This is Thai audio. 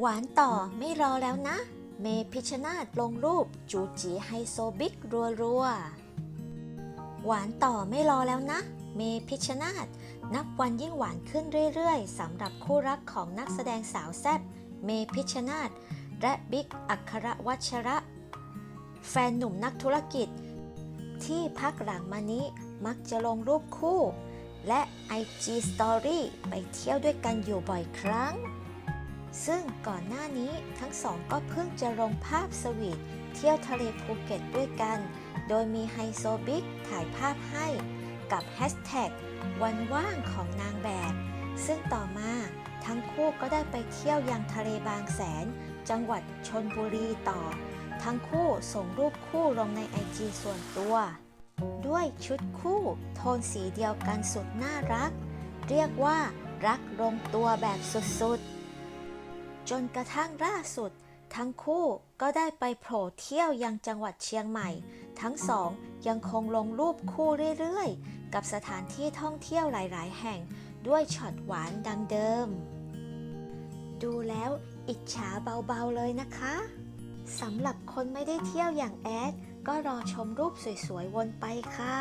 หวานต่อไม่รอแล้วนะ เมพิชนาตลงรูปจูจีไฮโซบิ๊กรัวๆ หวานต่อไม่รอแล้วนะ เมพิชนาตนับวันยิ่งหวานขึ้นเรื่อยๆสำหรับคู่รักของนักแสดงสาวแซ่บเมพิชชนาตและบิ๊กอัครวัชระ แฟนหนุ่มนักธุรกิจ ที่พักหลังมานี้มักจะลงรูปคู่ และ IG Story ไปเที่ยวด้วยกันอยู่บ่อยครั้ง ซึ่งก่อนหน้านี้ทั้งสองก็เพิ่งจะลงภาพสวีทเที่ยวทะเลภูเก็ตด้วยกัน โดยมีไฮโซบิ๊กถ่ายภาพให้กับแฮชแท็กวันว่างของนางแบบ ซึ่งต่อมาทั้งคู่ก็ได้ไปเที่ยวยังทะเลบางแสน จังหวัดชนบุรีต่อ ทั้งคู่ส่งรูปคู่ลงในไอจีส่วนตัว ด้วยชุดคู่โทนสีเดียวกันสุดน่ารัก เรียกว่ารักลงตัวแบบสุดๆ จนกระทั่งล่าสุด ทั้งคู่ก็ได้ไปโผล่เที่ยวยังจังหวัดเชียงใหม่ ทั้งสองยังคงลงรูปคู่เรื่อยๆ กับสถานที่ท่องเที่ยวหลายๆ แห่งด้วยช็อตหวานดังเดิม ดูแล้วอิจฉาเบาๆเลยนะคะสำหรับคนไม่ได้เที่ยวอย่างแอดก็รอชมรูปสวยๆ วนไปค่ะ